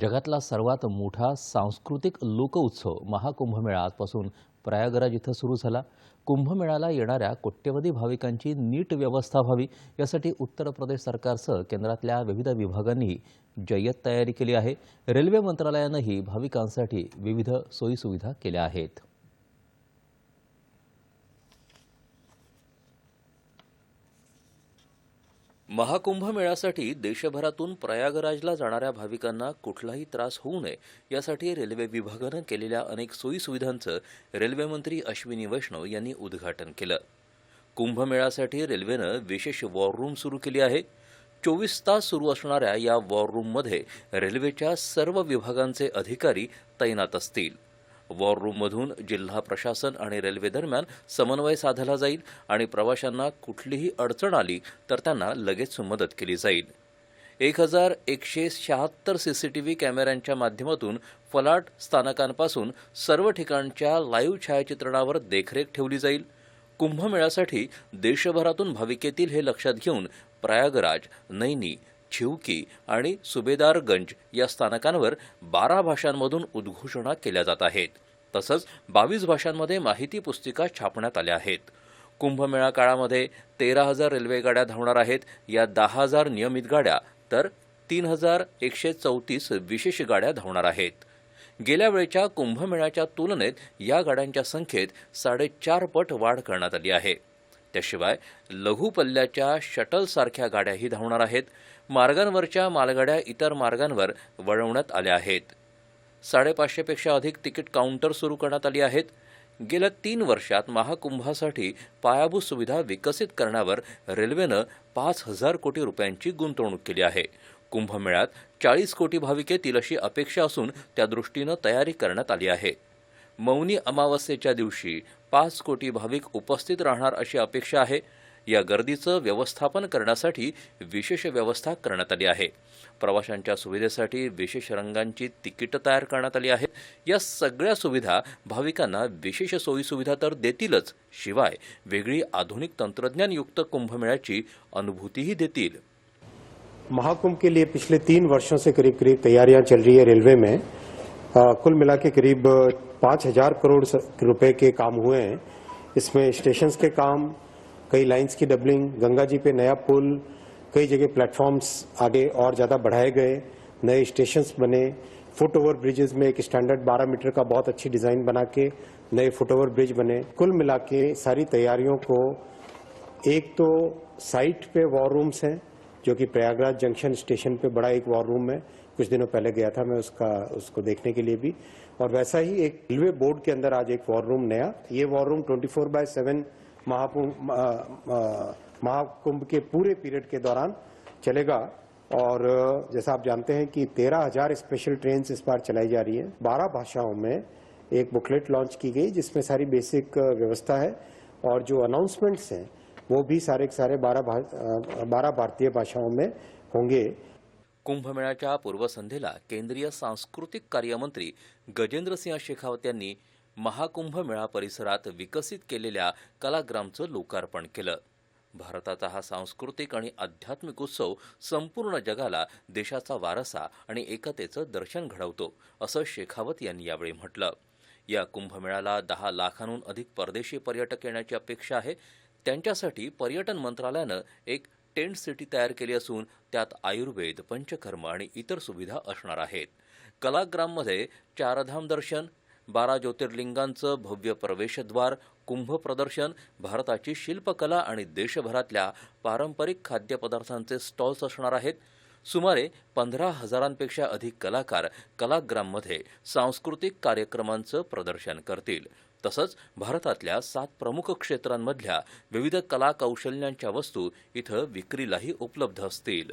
जगातला सर्वात मोठा सांस्कृतिक लोकउत्सव महाकुंभमेळा आजपासून प्रयागराज इथं सुरू झाला. कुंभमेळ्याला येणाऱ्या कोट्यवधी भाविकांची नीट व्यवस्था व्हावी यासाठी उत्तर प्रदेश सरकारसह केंद्रातल्या विविध विभागांनी जय्यत तयारी केली आहे. रेल्वे मंत्रालयानंही भाविकांसाठी विविध सोयीसुविधा केल्या आहेत. महाकुंभ मेळ्यासाठी देशभरातून प्रयागराजला जाणाऱ्या भाविकांना कुठलाही त्रास होऊ नये यासाठी रेल्वे विभागानं केलेल्या अनेक सोयीसुविधांचं रेल्वेमंत्री अश्विनी वैष्णव यांनी उद्घाटन केलं. कुंभमेळ्यासाठी रेल्वेनं विशेष वॉर रूम सुरू केली आहे. चोवीस तास सुरू असणाऱ्या या वॉर रूममध्ये रेल्वेच्या सर्व विभागांचे अधिकारी तैनात असतील. वॉर रूममधून जिल्हा प्रशासन आणि रेल्वे दरम्यान समन्वय साधला जाईल आणि प्रवाशांना कुठलीही अडचण आली तर त्यांना लगेच मदत केली जाईल. एक हजार एकशे शहात्तर सीसीटीव्ही कॅमेऱ्यांच्या माध्यमातून फलाट स्थानकांपासून सर्व ठिकाणच्या लाईव्ह छायाचित्रणावर देखरेख ठेवली जाईल. कुंभमेळ्यासाठी देशभरातून भाविक येतील हे लक्षात घेऊन प्रयागराज नैनी छिवकी आणि सुभेदारगंज या स्थानकांवर बारा भाषांमधून उद्घोषणा केल्या जात आहेत. तसंच बावीस भाषांमध्ये माहिती पुस्तिका छापण्यात आल्या आहेत. कुंभमेळा काळामध्ये तेरा हजार रेल्वे गाड्या धावणार आहेत या दहा हजार नियमित गाड्या तर तीन हजार एकशे चौतीस विशेष गाड्या धावणार आहेत. गेल्या वेळेच्या कुंभमेळ्याच्या तुलनेत या गाड्यांच्या संख्येत साडेचार पट वाढ करण्यात आली आहे. त्याशिवाय लघु पल्ल्याच्या शटलसारख्या गाड्याही धावणार आहेत. मार्गांवरच्या मालगाड्या इतर मार्गांवर वळवण्यात आल्या आहेत. साडेपाचशेपेक्षा अधिक तिकीट काउंटर सुरू करण्यात आली आहेत. गेल्या तीन वर्षात महाकुंभासाठी पायाभूत सुविधा विकसित करण्यावर रेल्वेनं पाच हजार कोटी रुपयांची गुंतवणूक केली आहे. कुंभमेळ्यात चाळीस कोटी भाविक येतील अशी अपेक्षा असून त्या दृष्टीनं तयारी करण्यात आली आहे. मौनी अमावस्येच्या दिवशी पाच कोटी भाविक उपस्थित राहणार अशी अपेक्षा आहे. या गर्दीचं व्यवस्थापन करण्यासाठी विशेष व्यवस्था करण्यात आली आहे. प्रवाशांच्या सुविधेसाठी विशेष रंगांची तिकीटं तयार करण्यात आली आहेत. या सगळ्या सुविधा भाविकांना विशेष सोयीसुविधा तर देतीलच. शिवाय वेगळी आधुनिक तंत्रज्ञानयुक्त कुंभमेळ्याची अनुभूतीही देतील. महाकुंभ के लिए पिछले तीन वर्षों से करीब करीब तैयारियां चल रही है रेलवे में। कुल मिला के करीब पाँच हज़ार करोड़ रुपए के काम हुए हैं। इसमें स्टेशन के काम, कई लाइंस की डबलिंग गंगा जी पे नया पुल, कई जगह प्लेटफॉर्म्स आगे और ज़्यादा बढ़ाए गए, नए स्टेशंस बने। फुट ओवर ब्रिजेस में एक स्टैंडर्ड 12 मीटर का बहुत अच्छी डिज़ाइन बना के नए फुट ओवर ब्रिज बने। कुल मिला के सारी तैयारियों को, एक तो साइट पे वॉर रूम्स हैं जो कि प्रयागराज जंक्शन स्टेशन पे बड़ा एक वॉर रूम है। कुछ दिनों पहले गया था मैं उसका, उसको देखने के लिए भी। और वैसा ही एक रेलवे बोर्ड के अंदर आज एक वॉर रूम नया। ये war room 24 four by seven Mahakumbh के पूरे पीरियड के दौरान चलेगा। और, जैसा आप जानते हैं कि तेरह हज़ार स्पेशल ट्रेन इस बार चलाई जा रही है। बारह भाषाओं में एक बुकलेट लॉन्च की गई, जिसमें सारी बेसिक व्यवस्था है। और जो अनाउंसमेंट्स हैं वो भी सारे के सारे बारह भार बारह भारतीय भाषाओं में होंगे। कुंभमेळ्याच्या पूर्वसंध्येला केंद्रीय सांस्कृतिक कार्यमंत्री गजेंद्रसिंह शेखावत यांनी महाकुंभ मेळा परिसरात विकसित केलेल्या कलाग्रामचं लोकार्पण केलं. भारताचा हा सांस्कृतिक आणि आध्यात्मिक उत्सव संपूर्ण जगाला देशाचा वारसा आणि एकतेचं दर्शन घडवतो असं शेखावत यांनी यावेळी म्हटलं. या कुंभमेळ्याला दहा लाखांहून अधिक परदेशी पर्यटक येण्याची अपेक्षा आहे त्यांच्यासाठी पर्यटन मंत्रालयानं एक टेंट सिटी तयार केली असून त्यात आयुर्वेद पंचकर्म आणि इतर सुविधा असणार आहेत. कलाग्राममध्ये चारधाम दर्शन बारा ज्योतिर्लिंगांचं भव्य प्रवेशद्वार कुंभ प्रदर्शन भारताची शिल्पकला आणि देशभरातल्या पारंपरिक खाद्यपदार्थांचे स्टॉल्स असणार आहेत. सुमारे पंधरा हजारांपेक्षा अधिक कलाकार कलाग्राममध्ये सांस्कृतिक कार्यक्रमांचं प्रदर्शन करतील. तसंच भारतातल्या सात प्रमुख क्षेत्रांमधल्या विविध कला कौशल्यांच्या वस्तू इथं विक्रीलाही उपलब्ध असतील.